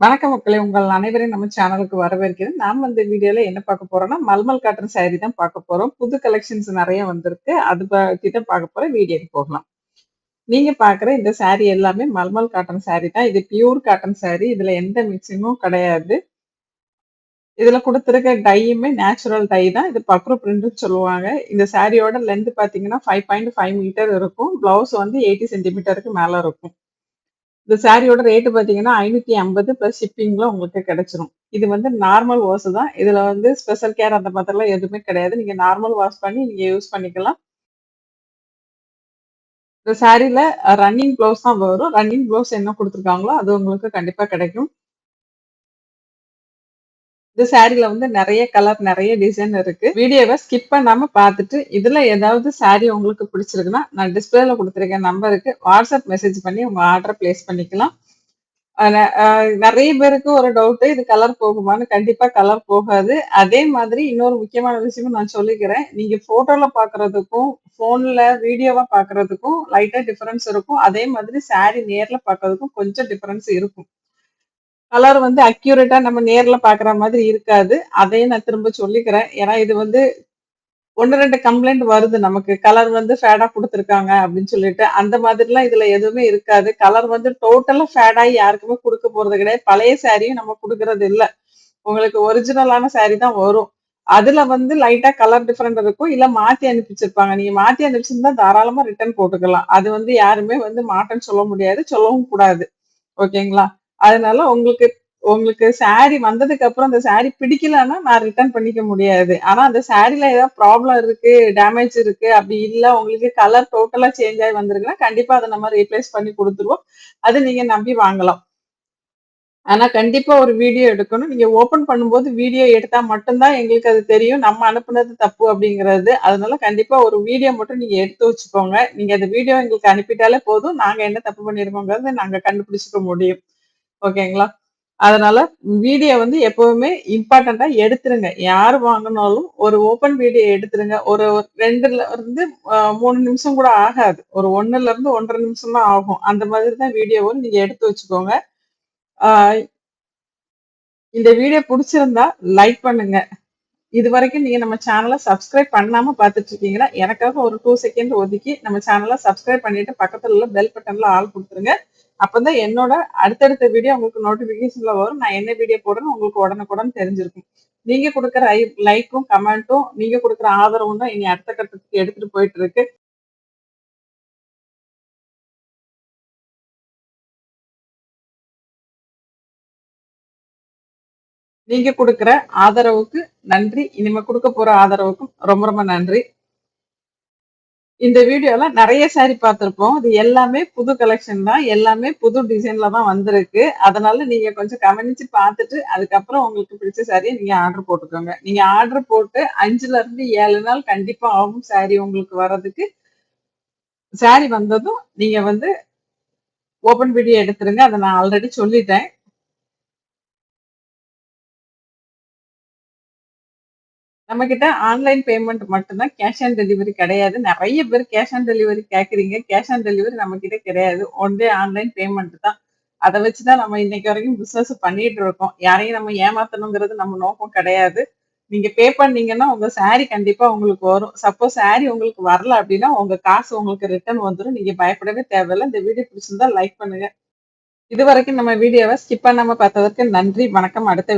வணக்கம் மக்களே! உங்கள் அனைவரையும் நம்ம சேனலுக்கு வரவேற்கிறேன். நாம் இந்த வீடியோல என்ன பார்க்க போறோம்னா, மல்மல் காட்டன் சாரி தான் பார்க்க போறோம். புது கலெக்ஷன்ஸ் நிறைய வந்திருக்கு. அது பத்தி தான் பார்க்க போற வீடியோக்கு போகலாம். நீங்க பார்க்குற இந்த சாரி எல்லாமே மல்மல் காட்டன் சாரி தான். இது பியூர் காட்டன் சாரி. இதுல எந்த மிக்சிங்கும் கிடையாது. இதுல கொடுத்துருக்க டையுமே நேச்சுரல் டை தான். இது பக்ரோ பிரிண்ட்ன்னு சொல்லுவாங்க. இந்த சாரியோட லென்த் பார்த்தீங்கன்னா 5.5 மீட்டர் இருக்கும். ப்ளவுஸ் வந்து 80 சென்டிமீட்டருக்கு மேல இருக்கும். இந்த சாரியோட ரேட்டு பார்த்தீங்கன்னா, ஐந்நூத்தி ஐம்பது ப்ளஸ் ஷிப்பிங்கில் உங்களுக்கு கிடைச்சிரும். இது வந்து நார்மல் வாஷ் தான். இதில் வந்து ஸ்பெஷல் கேர் அந்த மாதிரிலாம் எதுவுமே கிடையாது. நீங்க நார்மல் வாஷ் பண்ணி நீங்க யூஸ் பண்ணிக்கலாம். இந்த சாரியில் ரன்னிங் ப்ளவுஸ் தான் வரும். ரன்னிங் ப்ளவுஸ் என்ன கொடுத்துருக்காங்களோ அது உங்களுக்கு கண்டிப்பாக கிடைக்கும். இந்த சாரில வந்து நிறைய கலர், நிறைய டிசைன் இருக்கு. வீடியோவை ஸ்கிப் பண்ணாம பார்த்துட்டு, இதுல ஏதாவது சாரி உங்களுக்கு பிடிச்சிருக்குன்னா, நான் டிஸ்பிளேல கொடுத்துருக்க நம்பருக்கு வாட்ஸ்அப் மெசேஜ் பண்ணி உங்க ஆர்டர் பிளேஸ் பண்ணிக்கலாம். நிறைய பேருக்கு ஒரு டவுட்டு, இது கலர் போகுமான்னு. கண்டிப்பா கலர் போகாது. அதே மாதிரி இன்னொரு முக்கியமான விஷயமும் நான் சொல்லிக்கிறேன். நீங்க போட்டோல பாக்குறதுக்கும் போன்ல வீடியோவா பாக்குறதுக்கும் லைட்டா டிஃபரன்ஸ் இருக்கும். அதே மாதிரி சாரி நேர்ல பார்க்கறதுக்கும் கொஞ்சம் டிஃபரன்ஸ் இருக்கும். கலர் வந்து அக்யூரேட்டா நம்ம நேர்ல பார்க்குற மாதிரி இருக்காது. அதையும் நான் திரும்ப சொல்லிக்கிறேன். ஏன்னா இது வந்து 1, 2 கம்ப்ளைண்ட் வருது நமக்கு. கலர் வந்து ஃபேடா கொடுத்துருக்காங்க அப்படின்னு சொல்லிட்டு. அந்த மாதிரிலாம் இதுல எதுவுமே இருக்காது. கலர் வந்து டோட்டலா ஃபேடாகி யாருக்குமே கொடுக்க போறது கிடையாது. பழைய சாரியும் நம்ம கொடுக்கறது இல்ல. உங்களுக்கு ஒரிஜினலான சாரி தான் வரும். அதுல வந்து லைட்டா கலர் டிஃப்ரெண்ட் இருக்கும். இல்ல மாத்தி அனுப்பிச்சிருப்பாங்க. நீங்க மாத்தி அனுப்பிச்சிருந்தா தாராளமா ரிட்டர்ன் போட்டுக்கலாம். அது வந்து யாருமே வந்து மாட்டேன்னு சொல்ல முடியாது. சொல்லவும் கூடாது. ஓகேங்களா? அதனால உங்களுக்கு உங்களுக்கு சாரி வந்ததுக்கு அப்புறம் அந்த சாரி பிடிக்கலன்னா நான் ரிட்டர்ன் பண்ணிக்க முடியாது. ஆனா அந்த சாரில ஏதாவது ப்ராப்ளம் இருக்கு, டேமேஜ் இருக்கு, அப்படி இல்ல உங்களுக்கு கலர் டோட்டலா சேஞ்ச் ஆயி வந்திருக்குன்னா, கண்டிப்பா அத நம்ம ரீப்ளேஸ் பண்ணி குடுத்துருவோம். அது நீங்க நம்பி வாங்கலாம். ஆனா கண்டிப்பா ஒரு வீடியோ எடுக்கணும். நீங்க ஓப்பன் பண்ணும்போது வீடியோ எடுத்தா மட்டும் தான் எங்களுக்கு அது தெரியும். நம்ம அனுப்புனது தப்பு அப்படிங்கிறது. அதனால கண்டிப்பா ஒரு வீடியோ மட்டும் நீங்க எடுத்து வச்சுக்கோங்க. நீங்க அந்த வீடியோ எங்களுக்கு அனுப்பிட்டாலே போதும். நாங்க என்ன தப்பு பண்ணிருக்கோங்கிறது நாங்க கண்டுபிடிச்சுக்க முடியும். ஓகேங்களா? அதனால வீடியோ வந்து எப்பவுமே இம்பார்ட்டண்ட்டா எடுத்துருங்க. யார் வாங்குனாலும் ஒரு ஓப்பன் வீடியோ எடுத்துருங்க. ஒரு ரெண்டுல இருந்து மூணு நிமிஷம் கூட ஆகாது. ஒரு ஒன்னுல இருந்து 1 1/2 நிமிஷம் தான் ஆகும். அந்த மாதிரி தான் வீடியோவ நீங்க எடுத்து வச்சுக்கோங்க. இந்த வீடியோ புடிச்சிருந்தா லைக் பண்ணுங்க. இது வரைக்கும் நீங்க நம்ம சேனல சப்ஸ்கிரைப் பண்ணாம பார்த்துட்டு இருக்கீங்கன்னா, எனக்காக ஒரு டூ செகண்ட் ஒதுக்கி நம்ம சேனலை சப்ஸ்கிரைப் பண்ணிட்டு பக்கத்துல உள்ள பெல் பட்டன்ல ஆள் கொடுத்துருங்க அப்பதான் என்னோட அடுத்தடுத்த வீடியோ உங்களுக்கு நோட்டிஃபிகேஷன்ல வரும். நான் என்ன வீடியோ போடுறேன்னு உங்களுக்கு உடனுக்குடன் தெரிஞ்சிருக்கும். நீங்க கொடுக்குற ஐ லைக்கும், கமெண்ட்டும், நீங்க கொடுக்குற ஆதரவும் தான் இனி அடுத்த கட்டத்துக்கு எடுத்துட்டு போயிட்டு இருக்கு. நீங்க கொடுக்குற ஆதரவுக்கு நன்றி. இனிமே கொடுக்க போற ஆதரவுக்கும் ரொம்ப ரொம்ப நன்றி. இந்த வீடியோல நிறைய சாரி பார்த்துருப்போம் இது எல்லாமே புது கலெக்ஷன் தான். எல்லாமே புது டிசைன்ல தான் வந்திருக்கு. அதனால நீங்க கொஞ்சம் கவனிச்சு பார்த்துட்டு, அதுக்கப்புறம் உங்களுக்கு பிடிச்ச சாரியை நீங்க ஆர்டர் போட்டுக்கோங்க. நீங்க ஆர்டர் போட்டு அஞ்சுல இருந்து ஏழு நாள் கண்டிப்பா ஆகும் சாரி உங்களுக்கு வர்றதுக்கு. சாரி வந்ததும் நீங்க வந்து ஓப்பன் வீடியோ எடுத்துருங்க. அதை நான் ஆல்ரெடி சொல்லிட்டேன். நம்ம கிட்ட ஆன்லைன் பேமெண்ட் மட்டும்தான் கேஷ் ஆன் டெலிவரி கிடையாது. நிறைய பேர் கேஷ் ஆன் டெலிவரி கேட்குறீங்க கேஷ் ஆன் டெலிவரி நம்ம கிட்ட கிடையாது. ஒன்லி ஆன்லைன் பேமெண்ட் தான். அத வச்சு தான் நம்ம இன்னைக்கு வரைக்கும் பிசினஸ் பண்ணிட்டு இருக்கோம். யாரையும் நம்ம ஏமாத்தணுங்கிறது நம்ம நோக்கம் கிடையாது. நீங்க பே பண்ணீங்கன்னா, உங்க சாரி கண்டிப்பா உங்களுக்கு வரும். சப்போஸ் சாரி உங்களுக்கு வரல அப்படின்னா, உங்க காசு உங்களுக்கு ரிட்டர்ன் வந்துரும். நீங்க பயப்படவே தேவையில்லை இந்த வீடியோ பிடிச்சிருந்தா லைக் பண்ணுங்க. இது வரைக்கும் நம்ம வீடியோவை ஸ்கிப் பண்ணாம பார்த்ததற்கு நன்றி. வணக்கம். அடுத்த